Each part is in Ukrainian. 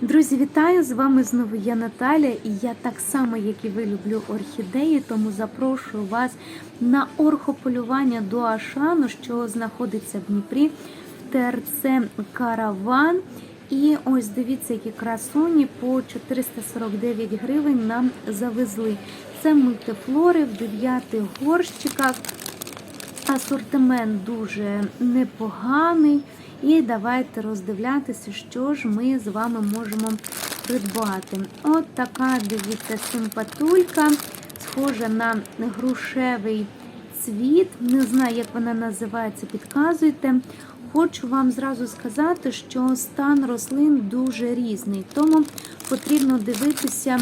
Друзі, вітаю! З вами знову я Наталя, і я так само, як і ви, люблю орхідеї, тому запрошую вас на орхополювання до Ашану, що знаходиться в Дніпрі, ТРЦ Караван. І ось дивіться, які красуні по 449 гривень нам завезли. Це мультифлори в 9 горщиках. Асортимент дуже непоганий. І давайте роздивлятися, що ж ми з вами можемо придбати. От така, дивіться, симпатулька, схожа на грушевий цвіт. Не знаю, як вона називається, підказуйте. Хочу вам зразу сказати, що стан рослин дуже різний, тому потрібно дивитися.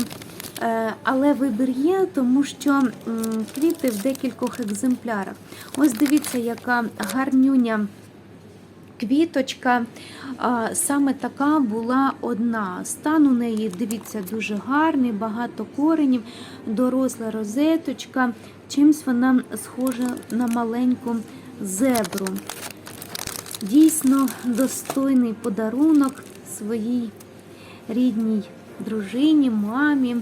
Е, Але вибір є, тому що квіти в декількох екземплярах. Ось дивіться, яка гарнюня квіточка. Саме така була одна. Стан у неї, дивіться, дуже гарний, багато коренів, доросла розеточка. Чимсь вона схожа на маленьку зебру. Дійсно достойний подарунок своїй рідній дружині, мамі,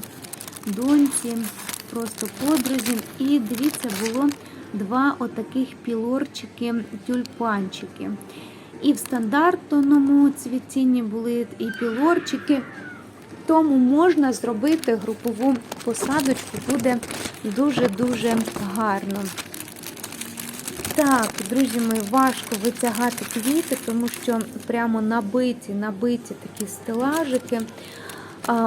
доньці, просто подрузі. І дивіться, було два отаких пілорчики, тюльпанчики. І в стандартному цвітінні були і пілорчики, тому можна зробити групову посадочку, буде дуже-дуже гарно. Так, друзі мої, важко витягати квіти, тому що прямо набиті, набиті такі стелажики.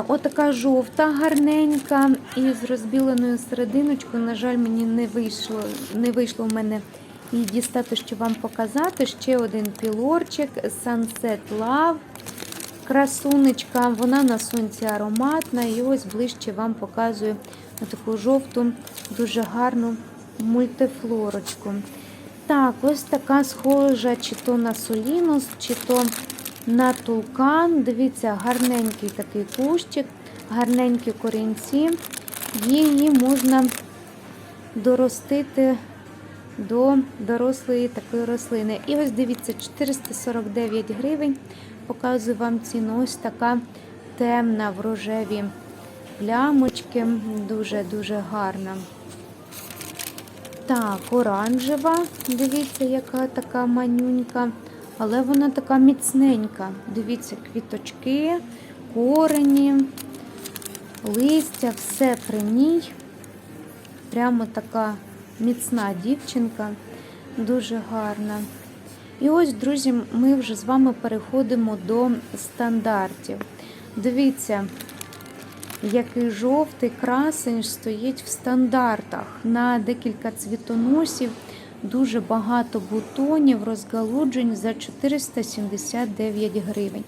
Отака жовта, гарненька, і з розбіленою серединочкою, на жаль, мені не вийшло, не вийшло в мене її дістати, щоб вам показати. Ще один пілорчик, Sunset Love. Красунечка, вона на сонці ароматна. І ось ближче вам показую таку жовту, дуже гарну мультифлорочку. Так, ось така схожа, чи то на солінус, чи то на тулкан. Дивіться, гарненький такий кущик, гарненькі корінці. Її можна доростити до дорослої такої рослини. І ось дивіться, 449 гривень. Показую вам ціну. Ось така темна в рожеві плямочки. Дуже-дуже гарна. Так, оранжева. Дивіться, яка така манюнька. Але вона така міцненька. Дивіться, квіточки, корені, листя, все при ній. Прямо така міцна дівчинка, дуже гарна. І ось, друзі, ми вже з вами переходимо до стандартів. Дивіться, який жовтий красень стоїть в стандартах на декілька цвітоносів, дуже багато бутонів, розгалуджень за 479 гривень.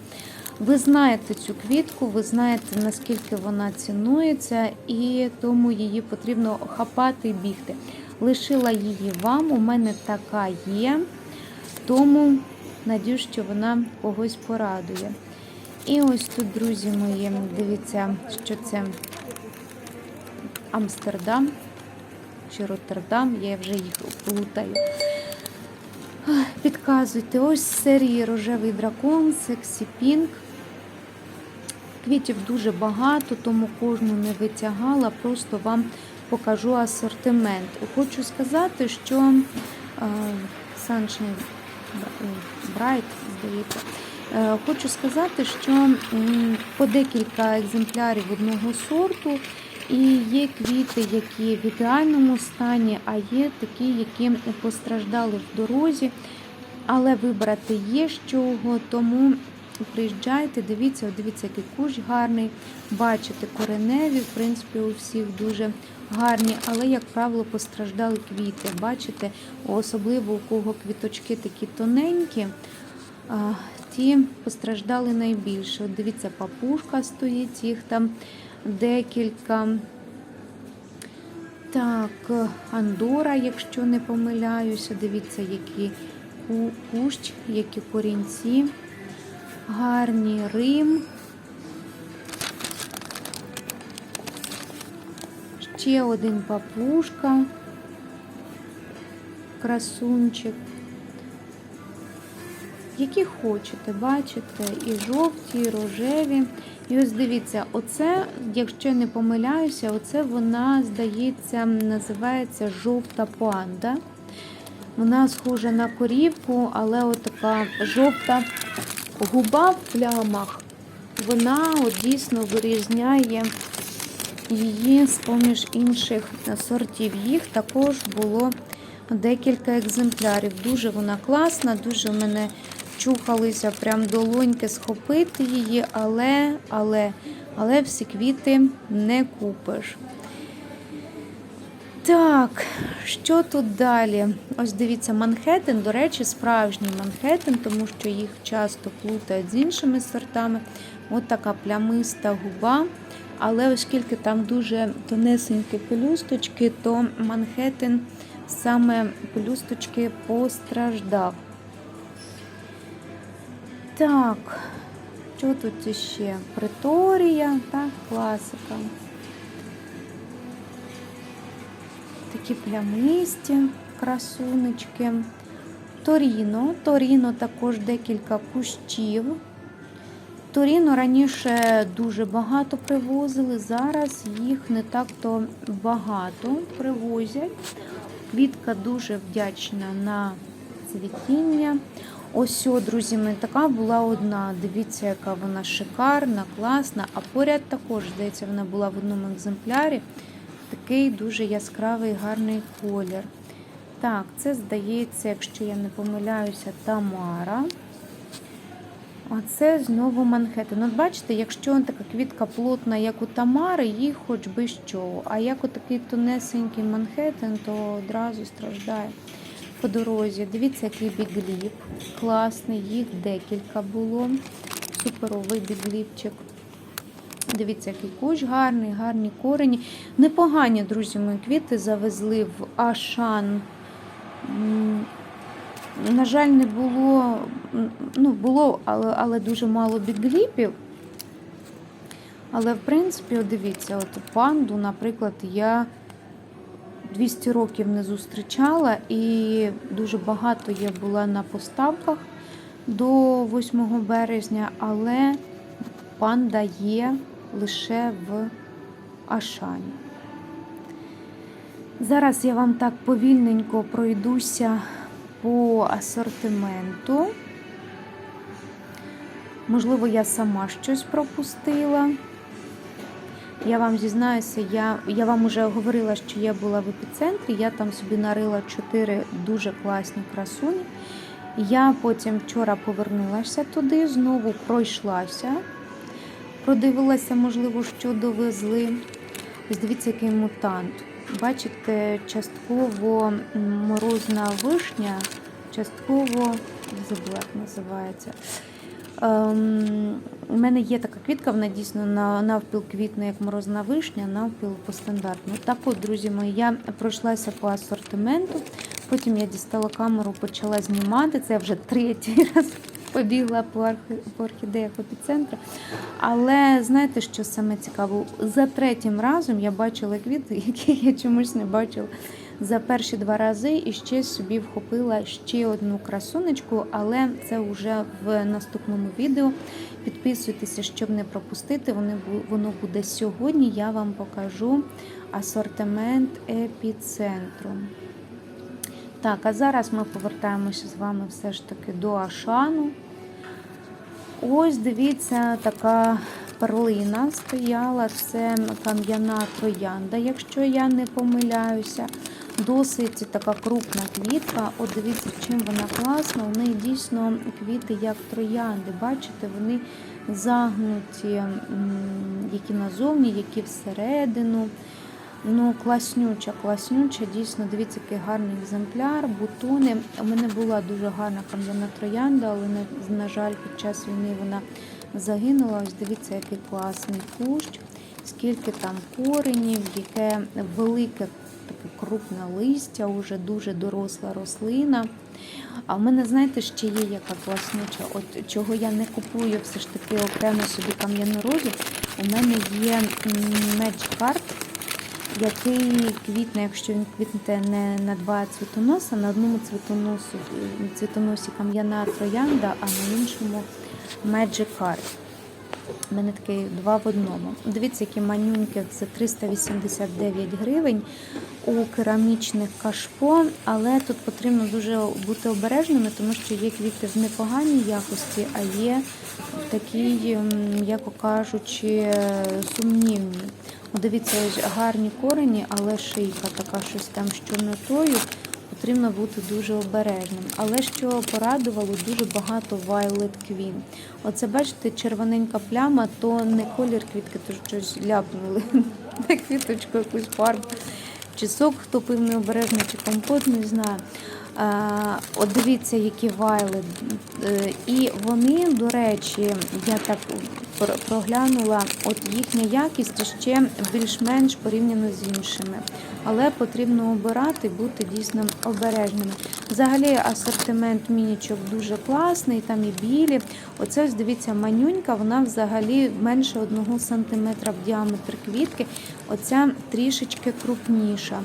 Ви знаєте цю квітку, ви знаєте, наскільки вона цінується, і тому її потрібно хапати і бігти. Лишила її вам, у мене така є, тому надію, що вона когось порадує. І ось тут, друзі мої, дивіться, що це Амстердам чи Роттердам, я вже їх плутаю. Підказуйте, ось серії рожевий дракон, Сексі Пінк. Квітів дуже багато, тому кожну не витягала, просто вам покажу асортимент. Хочу сказати, що Sunshine Bright, здається, Е, Хочу сказати, що по декілька екземплярів одного сорту, і є квіти, які в ідеальному стані, а є такі, які постраждали в дорозі, але вибрати є з чого, тому приїжджайте, дивіться, дивіться, який кущ гарний. Бачите, кореневі, в принципі, у всіх дуже гарні, але, як правило, постраждали квіти. Бачите, особливо у кого квіточки такі тоненькі ті постраждали найбільше. От Дивіться, папушка стоїть, їх там декілька. Так, Андора, якщо не помиляюся, дивіться, які кущ, які корінці, гарні Рим. Ще один папушка, красунчик. які хочете, бачите, і жовті, і рожеві. І ось дивіться, оце, якщо не помиляюся, оце вона, здається, називається жовта панда. Вона схожа на корівку, але отака жовта губа в плямах. Вона от дійсно вирізняє її з-поміж інших сортів. Їх також було декілька екземплярів. Дуже вона класна, дуже в мене чухалися прям долоньки схопити її, але, але, але всі квіти не купиш. Так, що тут далі? Ось дивіться, Манхеттен, до речі, справжній Манхеттен, тому що їх часто плутають з іншими сортами. От така плямиста губа. Але оскільки там дуже тонесенькі пелюсточки, то Манхеттен саме пелюсточки постраждав. Так, що тут ще? Преторія, так, класика. Такі плямисті красунечки. Торіно. Торіно також декілька кущів. Торіно раніше дуже багато привозили, зараз їх не так-то багато привозять. Квітка дуже вдячна на цвітіння. Ось, друзі, мої, така була одна. Дивіться, яка вона шикарна, класна. А поряд також, здається, вона була в одному екземплярі. Такий дуже яскравий, гарний колір. Так, це здається, якщо я не помиляюся, Тамара. А це знову Манхеттен. От бачите, якщо така квітка плотна, як у Тамари, їй хоч би що. А як отакий тонесенький Манхеттен, то одразу страждає по дорозі. Дивіться, який бігліп. Класний, їх декілька було. Суперовий бігліпчик. Дивіться, який кущ гарний, гарні корені. Непогані, друзі, мої квіти завезли в Ашан. На жаль, не було, ну, було, але, але дуже мало бігліпів. Але, в принципі, дивіться, от панду, наприклад, я 200 років не зустрічала, і дуже багато я була на поставках до 8 березня, але панда є лише в Ашані. Зараз я вам так повільненько пройдуся по асортименту. Можливо, я сама щось пропустила. Я вам зізнаюся, я, я вам вже говорила, що я була в епіцентрі, я там собі нарила чотири дуже класні красуні. Я потім вчора повернулася туди, знову пройшлася, продивилася, можливо, що довезли. Ось Дивіться, який мутант. Бачите, частково морозна вишня, частково забула, називається. Ем, у мене є така квітка, вона дійсно на навпіл квітне, як морозна вишня, навпіл по стандартну. Так от, друзі мої, я пройшлася по асортименту, потім я дістала камеру, почала знімати. Це вже третій раз побігла по, архи, по орхідеях епіцентру. Але знаєте, що саме цікаво? За третім разом я бачила квіти, які я чомусь не бачила за перші два рази і ще собі вхопила ще одну красунечку, але це вже в наступному відео. Підписуйтеся, щоб не пропустити. Воно буде сьогодні. Я вам покажу асортимент епіцентру. Так, а зараз ми повертаємося з вами все ж таки до Ашану. Ось дивіться, така перлина стояла. Це кам'яна троянда, якщо я не помиляюся. Досить така крупна квітка. От дивіться, чим вона класна. У неї дійсно квіти як троянди. Бачите, вони загнуті, які назовні, які всередину. Ну, класнюча, класнюча, дійсно, дивіться, який гарний екземпляр, бутони. У мене була дуже гарна кам'яна троянда, але, на, жаль, під час війни вона загинула. Ось дивіться, який класний кущ, скільки там коренів, яке велике таке крупне листя, уже дуже доросла рослина. А в мене, знаєте, ще є яка класнюча, от чого я не купую все ж таки окремо собі кам'яну розу. У мене є Magic Card який квітне, якщо він квітне не на два цвітоноса, на одному цвітоносу, цвітоносі кам'яна троянда, а на іншому Magic Card. У мене такий два в одному. Дивіться, які манюньки за 389 гривень у керамічних кашпо, але тут потрібно дуже бути обережними, тому що є квіти в непоганій якості, а є такі, м'яко кажучи, сумнівні. Дивіться, гарні корені, але шийка така щось там з чорнотою. Потрібно бути дуже обережним. Але що порадувало, дуже багато Violet Queen. Оце бачите, червоненька пляма, то не колір квітки, то щось ляпнули на квіточку якусь фарбу. Чи сок хто пив необережно, чи компот, не знаю. От дивіться, які вайли. Е, І вони, до речі, я так проглянула, от їхня якість ще більш-менш порівняно з іншими. Але потрібно обирати, бути дійсно обережними. Взагалі асортимент мінічок дуже класний, там і білі. Оце дивіться, манюнька, вона взагалі менше 1 см в діаметр квітки. Оця трішечки крупніша.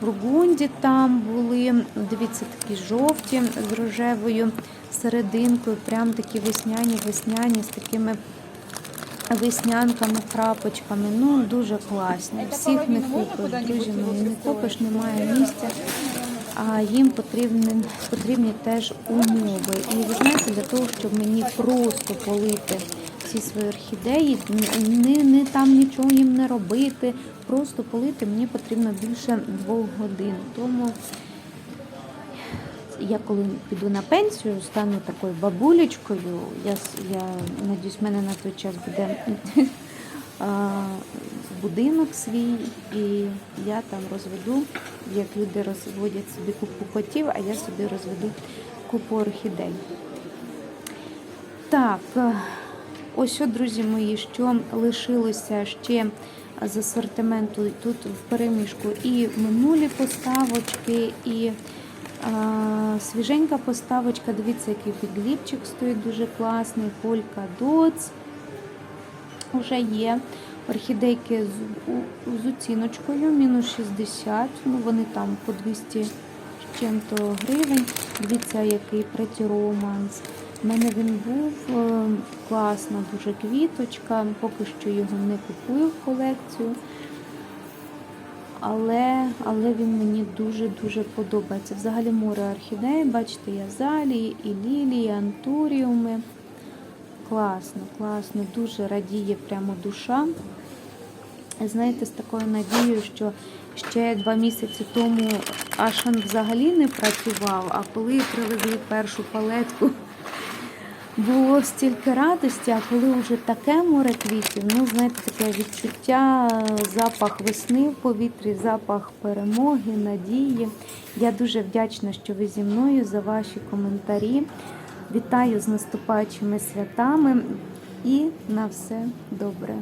Бургунді там були, дивіться, такі жовті з рожевою серединкою, прям такі весняні, весняні з такими веснянками, крапочками. Ну, дуже класні. Всіх не купиш, друзі мої, не купиш, немає місця. А їм потрібні, потрібні теж умови. І ви знаєте, для того, щоб мені просто полити всі свої орхідеї, не, не там нічого їм не робити, просто полити мені потрібно більше двох годин. Тому я коли піду на пенсію, стану такою бабулечкою. Я, я надіюсь, в мене на той час буде будинок свій, і я там розведу, як люди розводять собі купу котів, а я собі розведу купу орхідей. Так, е, ось друзі мої, що лишилося ще з асортименту тут в переміжку і минулі поставочки, і свіженька поставочка. Дивіться, який підліпчик стоїть дуже класний. Полька Доц. Уже є. Орхідейки з, з оціночкою, мінус 60. Ну, вони там по 200 чим-то гривень. Дивіться, який Pretty Romance. У мене він був е, класна, дуже квіточка. Поки що його не купую в колекцію. Але, але він мені дуже-дуже подобається. Взагалі море орхідеї, бачите, і азалії, і лілії, і антуріуми. Класно, класно, дуже радіє прямо душа. Знаєте, з такою надією, що ще два місяці тому Ашан взагалі не працював, а коли привезли першу палетку, було стільки радості, а коли вже таке море квітів, ну, знаєте, таке відчуття, запах весни в повітрі, запах перемоги, надії. Я дуже вдячна, що ви зі мною за ваші коментарі. Вітаю з наступаючими святами і на все добре.